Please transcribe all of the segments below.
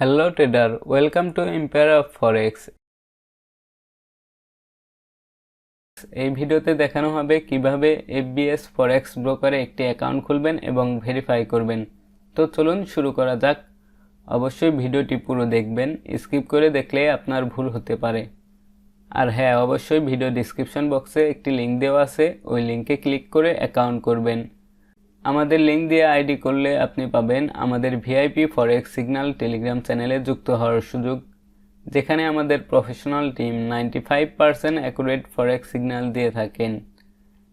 Hello trader welcome to of forex এই ভিডিওতে দেখানো হবে কীভাবে এফবিএস ফরেক্স ব্রোকারে একটি অ্যাকাউন্ট খুলবেন এবং ভেরিফাই করবেন। তো চলুন শুরু করা যাক। অবশ্যই ভিডিওটি পুরো দেখবেন স্কিপ করে দেখলে আপনার ভুল হতে পারে। আর হ্যাঁ অবশ্যই ভিডিও ডিসক্রিপশন বক্সে একটি লিঙ্ক দেওয়া আছে, ওই লিঙ্কে ক্লিক করে অ্যাকাউন্ট করবেন। আমাদের লিঙ্ক দিয়ে আইডি করলে আপনি পাবেন আমাদের ভিআইপি ফরেক্স সিগন্যাল টেলিগ্রাম চ্যানেলে যুক্ত হওয়ার সুযোগ, যেখানে আমাদের professional team ninety five percent accurate forex signal দিয়ে থাকেন।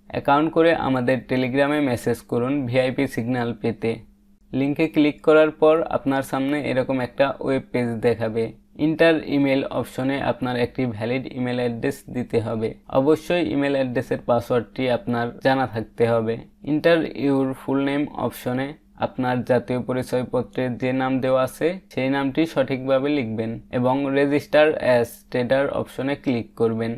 অ্যাকাউন্ট করে আমাদের টেলিগ্রামে মেসেজ করুন ভিআইপি সিগন্যাল পেতে। লিঙ্কে ক্লিক করার পর আপনার সামনে এরকম একটা ওয়েব পেজ দেখাবে। ইন্টার ইমেল অপশনে আপনার একটি ভ্যালিড ইমেল অ্যাড্রেস দিতে হবে। অবশ্যই ইমেল অ্যাড্রেসের পাসওয়ার্ডটি আপনার জানা থাকতে হবে। ইন্টার ইউর ফুল নেম অপশনে আপনার জাতীয় পরিচয়পত্রের যে নাম দেওয়া আছে, সেই নামটি সঠিকভাবে লিখবেন এবং রেজিস্টার অ্যাজ ট্রেডার অপশনে ক্লিক করবেন।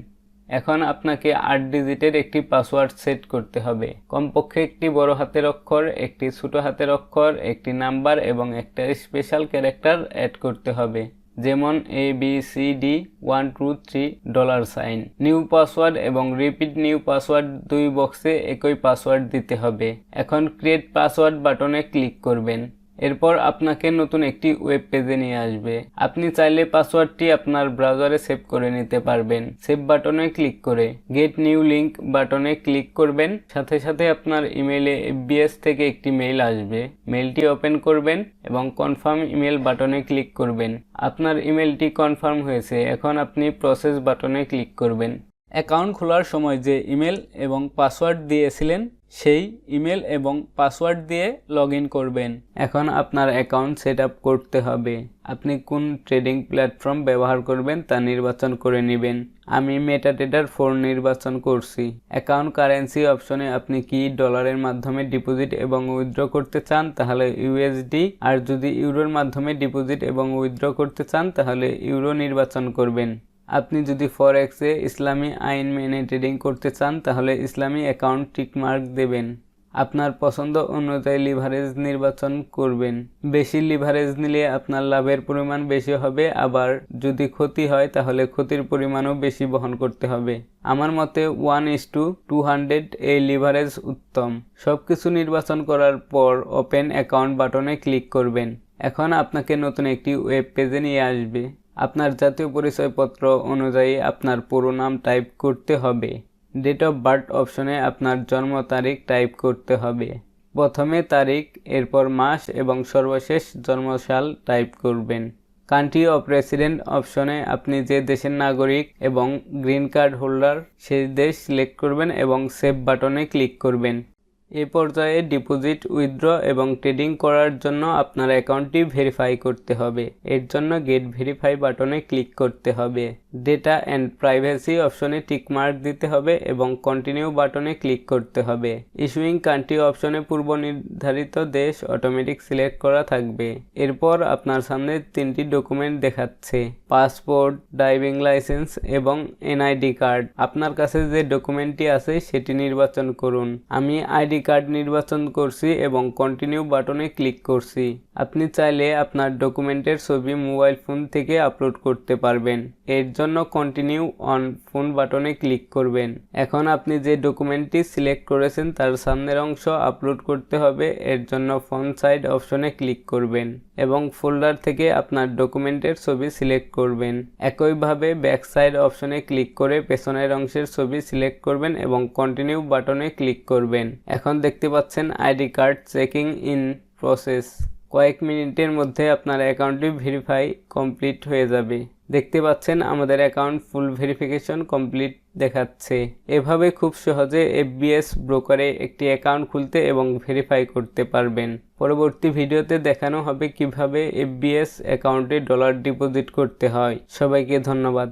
এখন আপনাকে আট ডিজিটের একটি পাসওয়ার্ড সেট করতে হবে। কমপক্ষে একটি বড় হাতের অক্ষর, একটি ছোট হাতের অক্ষর, একটি নাম্বার এবং একটা স্পেশাল ক্যারেক্টার অ্যাড করতে হবে। যেমন A B C D one two three dollar sign new password এবং রিপিট নিউ পাসওয়ার্ড দুই বক্সে একই পাসওয়ার্ড দিতে হবে। এখন ক্রিয়েট পাসওয়ার্ড বাটনে ক্লিক করবেন। এরপর আপনাকে নতুন একটি ওয়েব পেজে নিয়ে আসবে। আপনি চাইলে পাসওয়ার্ডটি আপনার ব্রাউজারে সেভ করে নিতে পারবেন। সেভ বাটনে ক্লিক করে গেট নিউ লিঙ্ক বাটনে ক্লিক করবেন। সাথে সাথে আপনার ইমেইলে এফবিএস থেকে একটি মেইল আসবে। মেইলটি ওপেন করবেন এবং কনফার্ম ইমেল বাটনে ক্লিক করবেন। আপনার ইমেলটি কনফার্ম হয়েছে। এখন আপনি প্রসেস বাটনে ক্লিক করবেন। অ্যাকাউন্ট খোলার সময় যে ইমেল এবং পাসওয়ার্ড দিয়েছিলেন সেই ইমেল এবং পাসওয়ার্ড দিয়ে লগ করবেন। এখন আপনার অ্যাকাউন্ট সেট করতে হবে। আপনি কোন ট্রেডিং প্ল্যাটফর্ম ব্যবহার করবেন তা নির্বাচন করে নেবেন। আমি মেটা মেটাটেডার ফোর নির্বাচন করছি। অ্যাকাউন্ট কারেন্সি অপশনে আপনি কি ডলারের মাধ্যমে ডিপোজিট এবং উইথড্র করতে চান, তাহলে ইউএসডি আর যদি ইউরোর মাধ্যমে ডিপোজিট এবং উইথড্র করতে চান, তাহলে ইউরো নির্বাচন করবেন। আপনি যদি ফরেক্সে ইসলামী আইন মেনে ট্রেডিং করতে চান, তাহলে ইসলামী অ্যাকাউন্ট টিকমার্ক দেবেন। আপনার পছন্দ অনুযায়ী লিভারেজ নির্বাচন করবেন। বেশি লিভারেজ নিলে আপনার লাভের পরিমাণ বেশি হবে, আবার যদি ক্ষতি হয়, তাহলে ক্ষতির পরিমাণও বেশি বহন করতে হবে। আমার মতে one is to two hundred এই লিভারেজ উত্তম। সব কিছু নির্বাচন করার পর ওপেন অ্যাকাউন্ট বাটনে ক্লিক করবেন। এখন আপনাকে নতুন একটি ওয়েব পেজে নিয়ে আসবে। আপনার জাতীয় পরিচয়পত্র অনুযায়ী আপনার পুরো নাম টাইপ করতে হবে। ডেট অফ বার্থ অপশনে আপনার জন্ম তারিখ টাইপ করতে হবে। প্রথমে তারিখ, এরপর মাস এবং সর্বশেষ জন্মসাল টাইপ করবেন। কান্ট্রি অফ রেসিডেন্ট অপশনে আপনি যে দেশের নাগরিক এবং গ্রিন কার্ড হোল্ডার সেই দেশ সিলেক্ট করবেন এবং সেভ বাটনে ক্লিক করবেন। এ পর্যায়ে ডিপোজিট উইথড্র এবং ট্রেডিং করার জন্য আপনার অ্যাকাউন্টটি ভেরিফাই করতে হবে। এর জন্য গেট ভেরিফাই বাটনে ক্লিক করতে হবে। ডেটা অ্যান্ড প্রাইভেসি অপশনে টিকমার্ক দিতে হবে এবং কন্টিনিউ বাটনে ক্লিক করতে হবে। ইস্যুইং কান্ট্রি অপশনে পূর্ব নির্ধারিত দেশ অটোমেটিক সিলেক্ট করা থাকবে। এরপর আপনার সামনে তিনটি ডকুমেন্ট দেখাচ্ছে। পাসপোর্ট ড্রাইভিং লাইসেন্স এবং এনআইডি কার্ড আপনার কাছে যে ডকুমেন্টটি আছে সেটি নির্বাচন করুন। আমি আইডি কার্ড নির্বাচন করছি এবং কন্টিনিউ বাটনে ক্লিক করছি। আপনি চাইলে আপনার ডকুমেন্টের ছবি মোবাইল ফোন থেকে আপলোড করতে পারবেন। এর জন্য কন্টিনিউ অন ফোন বাটনে ক্লিক করবেন। এখন আপনি যে ডকুমেন্টটি সিলেক্ট করেছেন, তার সামনের অংশ আপলোড করতে হবে। এর জন্য ফোন সাইড অপশনে ক্লিক করবেন এবং ফোল্ডার থেকে আপনার ডকুমেন্টের ছবি সিলেক্ট করবেন। একইভাবে ব্যাক সাইড অপশনে ক্লিক করে পেছনের অংশের ছবি সিলেক্ট করবেন এবং কন্টিনিউ বাটনে ক্লিক করবেন। এখন দেখতে পাচ্ছেন ID card checking in process কয়েক মিনিটের মধ্যে আপনার অ্যাকাউন্টটি ভেরিফাই কমপ্লিট হয়ে যাবে। দেখতে পাচ্ছেন আমাদের অ্যাকাউন্ট ফুল ভেরিফিকেশন কমপ্লিট দেখাচ্ছে। এভাবে খুব সহজে এফবিএস ব্রোকারে একটি অ্যাকাউন্ট খুলতে এবং ভেরিফাই করতে পারবেন। পরবর্তী ভিডিওতে দেখানো হবে কীভাবে এফবিএস অ্যাকাউন্টে ডলার ডিপোজিট করতে হয়। সবাইকে ধন্যবাদ।